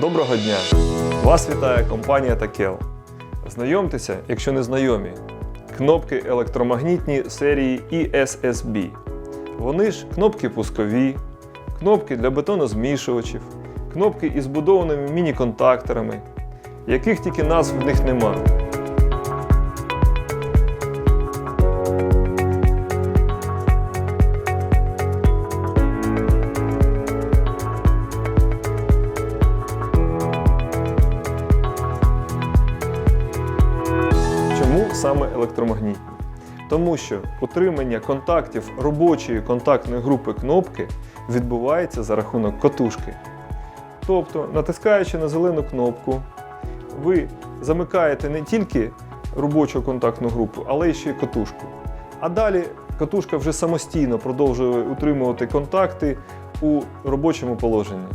Доброго дня! Вас вітає компанія Такел. Знайомтеся, якщо не знайомі, кнопки електромагнітні серії ESSB. Вони ж кнопки пускові, кнопки для бетонозмішувачів, кнопки із будованими міні-контакторами, яких тільки назв в них нема. Саме електромагнітні? Тому що утримання контактів робочої контактної групи кнопки відбувається за рахунок котушки. Тобто, натискаючи на зелену кнопку, ви замикаєте не тільки робочу контактну групу, але й ще й котушку. А далі катушка вже самостійно продовжує утримувати контакти у робочому положенні.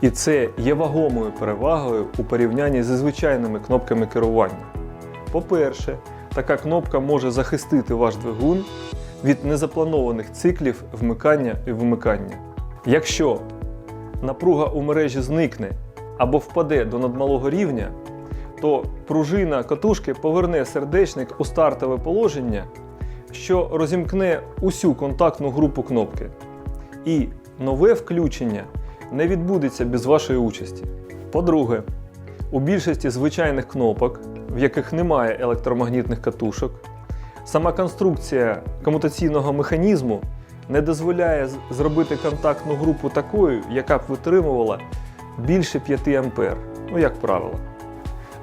І це є вагомою перевагою у порівнянні зі звичайними кнопками керування. По-перше, така кнопка може захистити ваш двигун від незапланованих циклів вмикання і вимикання. Якщо напруга у мережі зникне або впаде до надмалого рівня, то пружина катушки поверне сердечник у стартове положення, що розімкне усю контактну групу кнопки. І нове включення не відбудеться без вашої участі. По-друге, у більшості звичайних кнопок, в яких немає електромагнітних катушок, сама конструкція комутаційного механізму не дозволяє зробити контактну групу такою, яка б витримувала більше 5 А, ну як правило.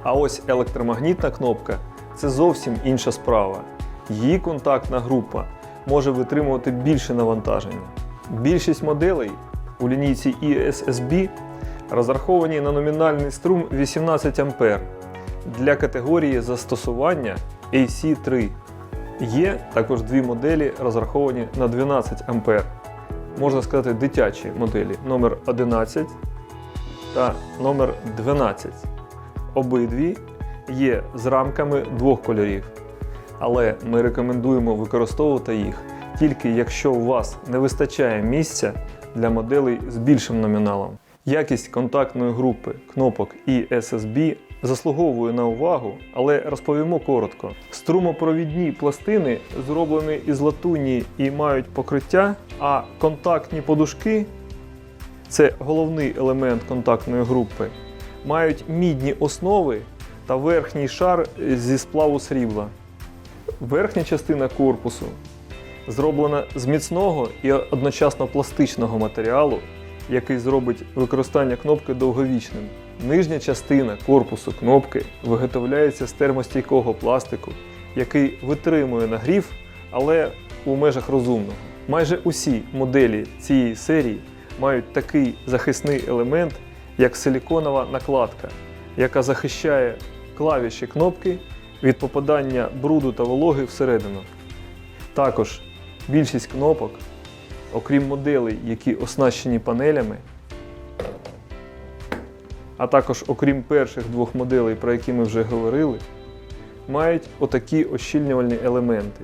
А ось електромагнітна кнопка це зовсім інша справа. Її контактна група може витримувати більше навантаження. Більшість моделей у лінійці ESSB розраховані на номінальний струм 18 А для категорії застосування AC3. Є також дві моделі, розраховані на 12 А. Можна сказати, дитячі моделі номер 11 та номер 12. Обидві є з рамками двох кольорів. Але ми рекомендуємо використовувати їх тільки якщо у вас не вистачає місця для моделей з більшим номіналом. Якість контактної групи кнопок і SSB заслуговує на увагу, але розповімо коротко. Струмопровідні пластини зроблені із латуні і мають покриття, а контактні подушки це головний елемент контактної групи, мають мідні основи та верхній шар зі сплаву срібла. Верхня частина корпусу зроблена з міцного і одночасно пластичного матеріалу, який зробить використання кнопки довговічним. Нижня частина корпусу кнопки виготовляється з термостійкого пластику, який витримує нагрів, але у межах розумного. Майже усі моделі цієї серії мають такий захисний елемент, як силіконова накладка, яка захищає клавіші кнопки від попадання бруду та вологи всередину. Також більшість кнопок, окрім моделей, які оснащені панелями, а також окрім перших двох моделей, про які ми вже говорили, мають отакі ощільнювальні елементи,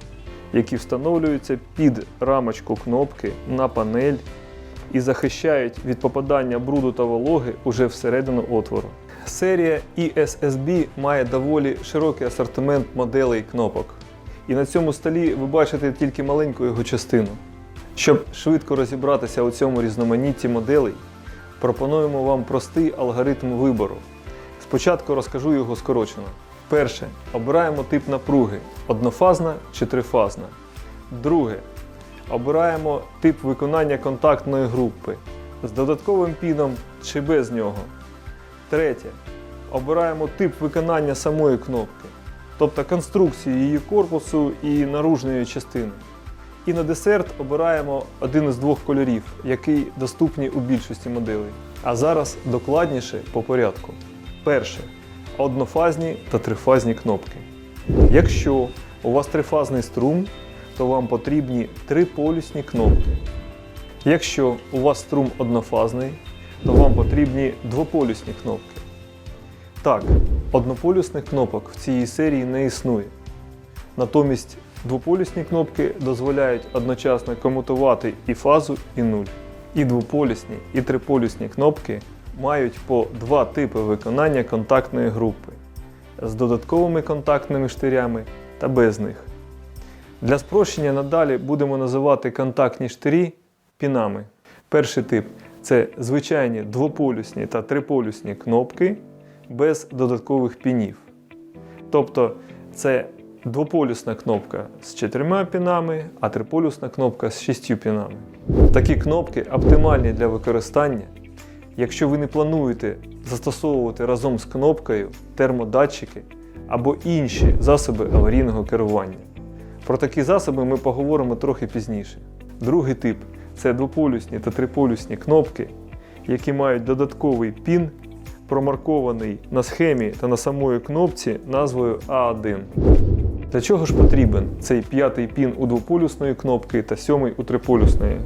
які встановлюються під рамочку кнопки на панель і захищають від попадання бруду та вологи уже всередину отвору. Серія ESSB має доволі широкий асортимент моделей кнопок. І на цьому столі ви бачите тільки маленьку його частину. Щоб швидко розібратися у цьому різноманітті моделей, пропонуємо вам простий алгоритм вибору. Спочатку розкажу його скорочено. Перше. Обираємо тип напруги однофазна чи трифазна. Друге. Обираємо тип виконання контактної групи з додатковим піном чи без нього. Третє. Обираємо тип виконання самої кнопки, тобто конструкцію її корпусу і наружної частини. І на десерт обираємо один із двох кольорів, який доступні у більшості моделей. А зараз докладніше по порядку. Перше однофазні та трифазні кнопки. Якщо у вас трифазний струм, то вам потрібні триполюсні кнопки. Якщо у вас струм однофазний, то вам потрібні двополюсні кнопки. Так, однополюсних кнопок в цій серії не існує. Натомість двополюсні кнопки дозволяють одночасно комутувати і фазу, і нуль. І двополюсні, і триполюсні кнопки мають по два типи виконання контактної групи з додатковими контактними штирями та без них. Для спрощення надалі будемо називати контактні штирі пінами. Перший тип це звичайні двополюсні та триполюсні кнопки без додаткових пінів. Тобто це двополюсна кнопка з чотирма пінами, а триполюсна кнопка з шістю пінами. Такі кнопки оптимальні для використання, якщо ви не плануєте застосовувати разом з кнопкою термодатчики або інші засоби аварійного керування. Про такі засоби ми поговоримо трохи пізніше. Другий тип це двополюсні та триполюсні кнопки, які мають додатковий пін, промаркований на схемі та на самої кнопці назвою А1. Для чого ж потрібен цей п'ятий пін у двополюсної кнопки та сьомий у триполюсної?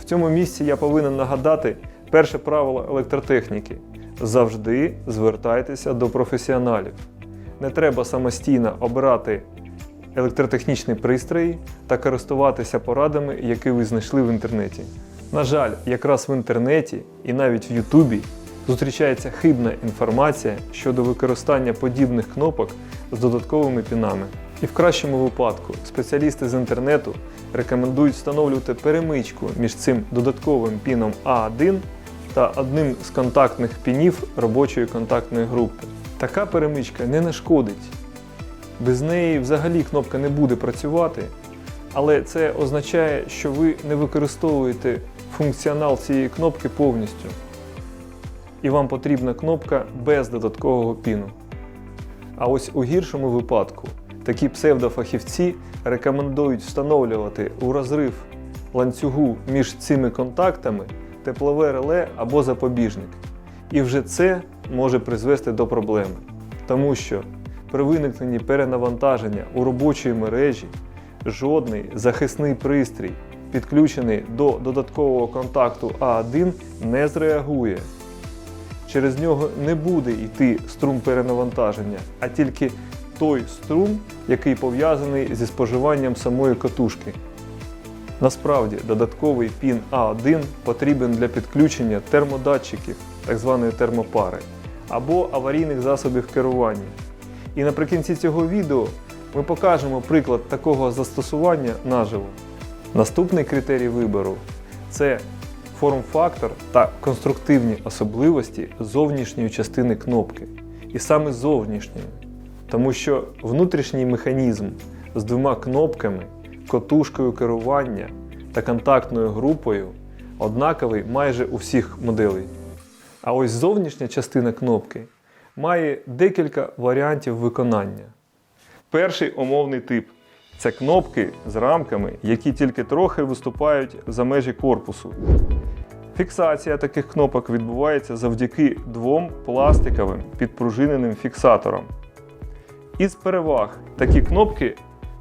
В цьому місці я повинен нагадати перше правило електротехніки: завжди звертайтеся до професіоналів. Не треба самостійно обирати електротехнічні пристрої та користуватися порадами, які ви знайшли в інтернеті. На жаль, якраз в інтернеті і навіть в Ютубі зустрічається хибна інформація щодо використання подібних кнопок з додатковими пінами. І в кращому випадку спеціалісти з інтернету рекомендують встановлювати перемичку між цим додатковим піном А1 та одним з контактних пінів робочої контактної групи. Така перемичка не нашкодить. Без неї взагалі кнопка не буде працювати, але це означає, що ви не використовуєте функціонал цієї кнопки повністю. І вам потрібна кнопка без додаткового піну. А ось у гіршому випадку такі псевдофахівці рекомендують встановлювати у розрив ланцюгу між цими контактами теплове реле або запобіжник. І вже це може призвести до проблеми, тому що при виникненні перенавантаження у робочій мережі жодний захисний пристрій, підключений до додаткового контакту А1, не зреагує. Через нього не буде йти струм перенавантаження, а тільки той струм, який пов'язаний зі споживанням самої катушки. Насправді, додатковий пін А1 потрібен для підключення термодатчиків, так званої термопари, або аварійних засобів керування. І наприкінці цього відео ми покажемо приклад такого застосування наживо. Наступний критерій вибору це форм-фактор та конструктивні особливості зовнішньої частини кнопки. І саме зовнішньої, тому що внутрішній механізм з двома кнопками, котушкою керування та контактною групою однаковий майже у всіх моделей. А ось зовнішня частина кнопки має декілька варіантів виконання. Перший умовний тип це кнопки з рамками, які тільки трохи виступають за межі корпусу. Фіксація таких кнопок відбувається завдяки двом пластиковим підпружиненим фіксаторам. Із переваг такі кнопки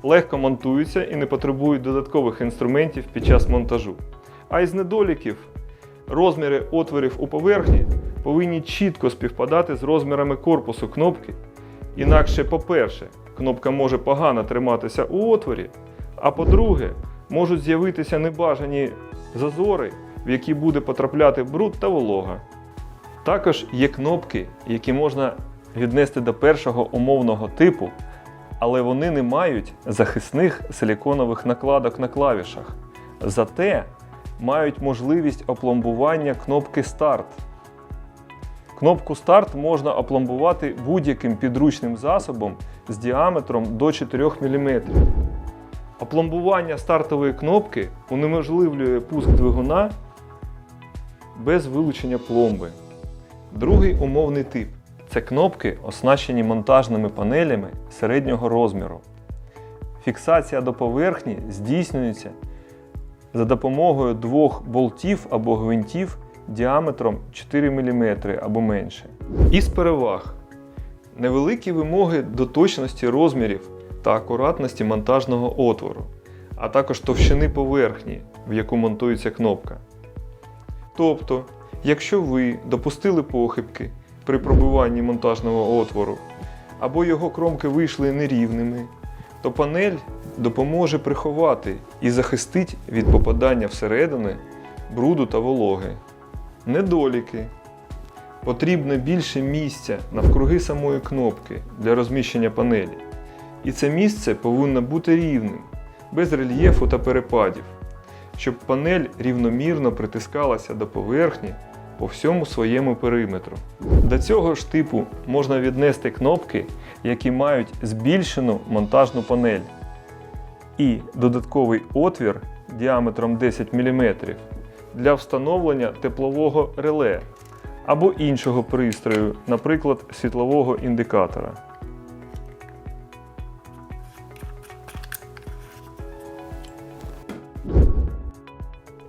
легко монтуються і не потребують додаткових інструментів під час монтажу. А із недоліків розміри отворів у поверхні повинні чітко співпадати з розмірами корпусу кнопки. Інакше, по-перше, кнопка може погано триматися у отворі, а по-друге, можуть з'явитися небажані зазори, в які буде потрапляти бруд та волога. Також є кнопки, які можна віднести до першого умовного типу, але вони не мають захисних силіконових накладок на клавішах. Зате мають можливість опломбування кнопки Старт. Кнопку Старт можна опломбувати будь-яким підручним засобом з діаметром до 4 мм. Опломбування стартової кнопки унеможливлює пуск двигуна без вилучення пломби. Другий умовний тип це кнопки, оснащені монтажними панелями середнього розміру. Фіксація до поверхні здійснюється за допомогою двох болтів або гвинтів діаметром 4 мм або менше. Із переваг невеликі вимоги до точності розмірів та акуратності монтажного отвору, а також товщини поверхні, в яку монтується кнопка. Тобто, якщо ви допустили похибки при пробиванні монтажного отвору, або його кромки вийшли нерівними, то панель допоможе приховати і захистить від попадання всередини бруду та вологи. Недоліки. потрібно більше місця навкруги самої кнопки для розміщення панелі. І це місце повинно бути рівним, без рельєфу та перепадів, щоб панель рівномірно притискалася до поверхні по всьому своєму периметру. До цього ж типу можна віднести кнопки, які мають збільшену монтажну панель і додатковий отвір діаметром 10 мм для встановлення теплового реле або іншого пристрою, наприклад, світлового індикатора.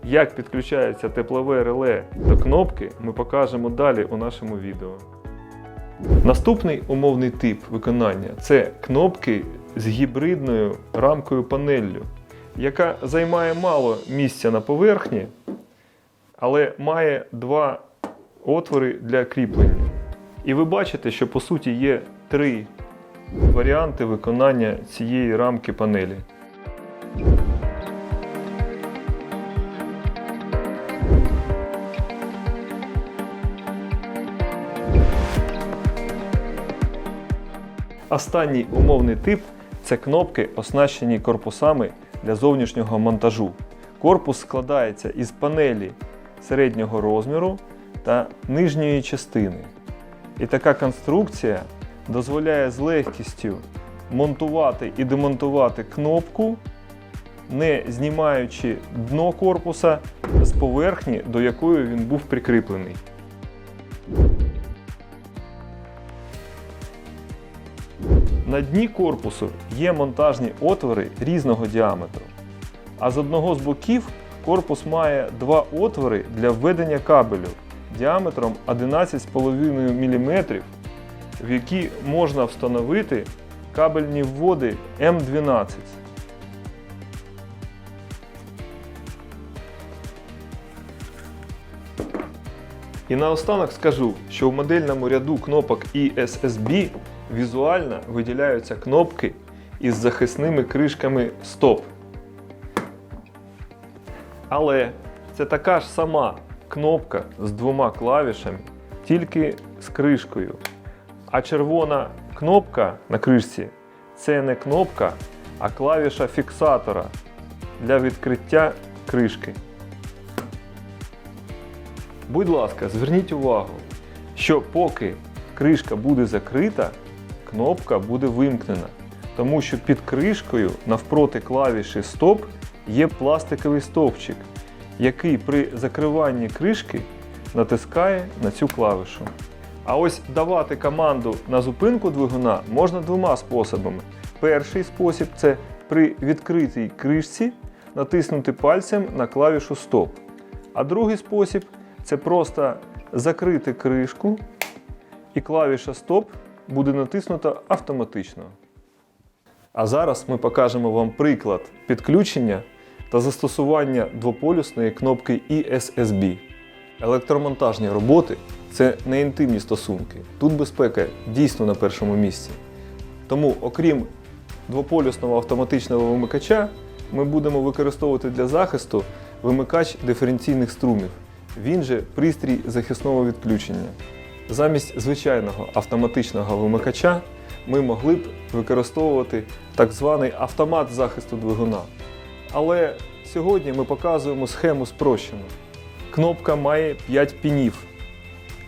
Як підключається теплове реле до кнопки, ми покажемо далі у нашому відео. Наступний умовний тип виконання це кнопки з гібридною рамкою панеллю, яка займає мало місця на поверхні, але має два отвори для кріплення. І ви бачите, що по суті є три варіанти виконання цієї рамки панелі. Останній умовний тип це кнопки, оснащені корпусами для зовнішнього монтажу. Корпус складається із панелі середнього розміру та нижньої частини. І така конструкція дозволяє з легкістю монтувати і демонтувати кнопку, не знімаючи дно корпуса з поверхні, до якої він був прикріплений. На дні корпусу є монтажні отвори різного діаметру. А з одного з боків корпус має два отвори для введення кабелю діаметром 11,5 мм, в які можна встановити кабельні вводи М12. І наостанок скажу, що в модельному ряду кнопок ESSB візуально виділяються кнопки із захисними кришками стоп. Але це така ж сама кнопка з двома клавішами, тільки з кришкою. А червона кнопка на кришці це не кнопка, а клавіша фіксатора для відкриття кришки. Будь ласка, зверніть увагу, що поки кришка буде закрита, кнопка буде вимкнена, тому що під кришкою навпроти клавіші Стоп є пластиковий стовпчик, який при закриванні кришки натискає на цю клавішу. А ось давати команду на зупинку двигуна можна двома способами. Перший спосіб це при відкритій кришці натиснути пальцем на клавішу Стоп. А другий спосіб це просто закрити кришку і клавіша Стоп буде натиснута автоматично. А зараз ми покажемо вам приклад підключення та застосування двополюсної кнопки ESSB. Електромонтажні роботи це не інтимні стосунки. Тут безпека дійсно на першому місці. Тому, окрім двополюсного автоматичного вимикача, ми будемо використовувати для захисту вимикач диференційних струмів. Він же пристрій захисного відключення. Замість звичайного автоматичного вимикача ми могли б використовувати так званий автомат захисту двигуна. Але сьогодні ми показуємо схему спрощену. Кнопка має 5 пінів.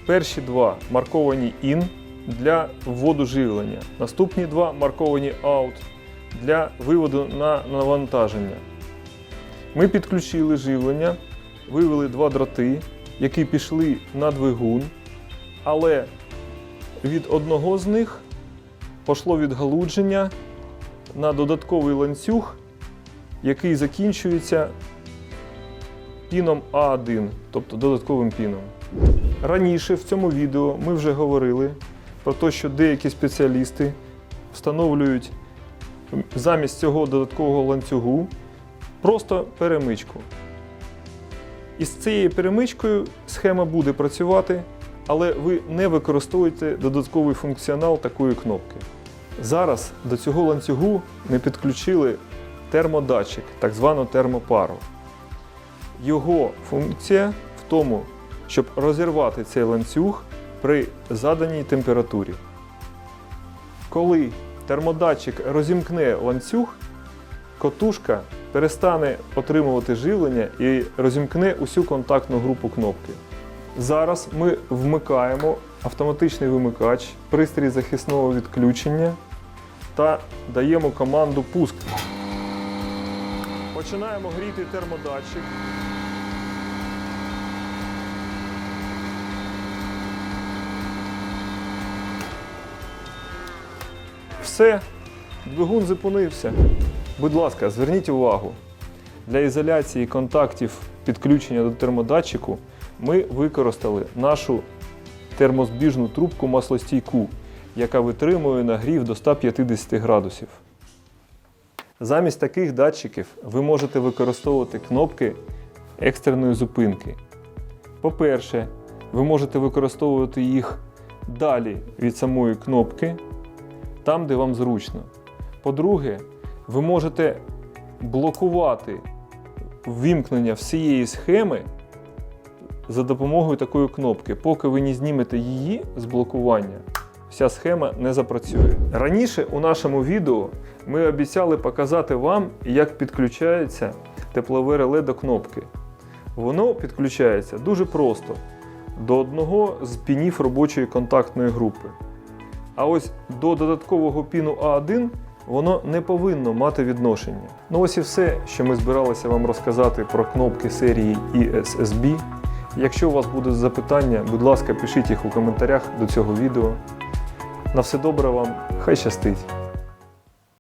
Перші два марковані IN для вводу живлення. Наступні два марковані OUT для виводу на навантаження. Ми підключили живлення, вивели два дроти, які пішли на двигун, але від одного з них пішло відгалудження на додатковий ланцюг, який закінчується піном А1, тобто додатковим піном. Раніше в цьому відео ми вже говорили про те, що деякі спеціалісти встановлюють замість цього додаткового ланцюгу просто перемичку. І з цією перемичкою схема буде працювати, але ви не використовуєте додатковий функціонал такої кнопки. Зараз до цього ланцюгу ми підключили термодатчик, так звану термопару. Його функція в тому, щоб розірвати цей ланцюг при заданій температурі. Коли термодатчик розімкне ланцюг, котушка перестане отримувати живлення і розімкне усю контактну групу кнопки. Зараз ми вмикаємо автоматичний вимикач, пристрій захисного відключення та даємо команду пуск. Починаємо гріти термодатчик. Все, двигун зупинився. Будь ласка, зверніть увагу. Для ізоляції контактів підключення до термодатчику ми використали нашу термозбіжну трубку маслостійку, яка витримує нагрів до 150 градусів. Замість таких датчиків ви можете використовувати кнопки екстреної зупинки. По-перше, ви можете використовувати їх далі від самої кнопки, там, де вам зручно. По-друге, ви можете блокувати ввімкнення всієї схеми за допомогою такої кнопки. Поки ви не знімете її з блокування, вся схема не запрацює. Раніше у нашому відео ми обіцяли показати вам, як підключається теплове реле до кнопки. Воно підключається дуже просто до одного з пінів робочої контактної групи. А ось до додаткового піну А1 воно не повинно мати відношення. Ну ось і все, що ми збиралися вам розказати про кнопки серії ESSB. Якщо у вас будуть запитання, будь ласка, пишіть їх у коментарях до цього відео. На все добре вам, хай щастить!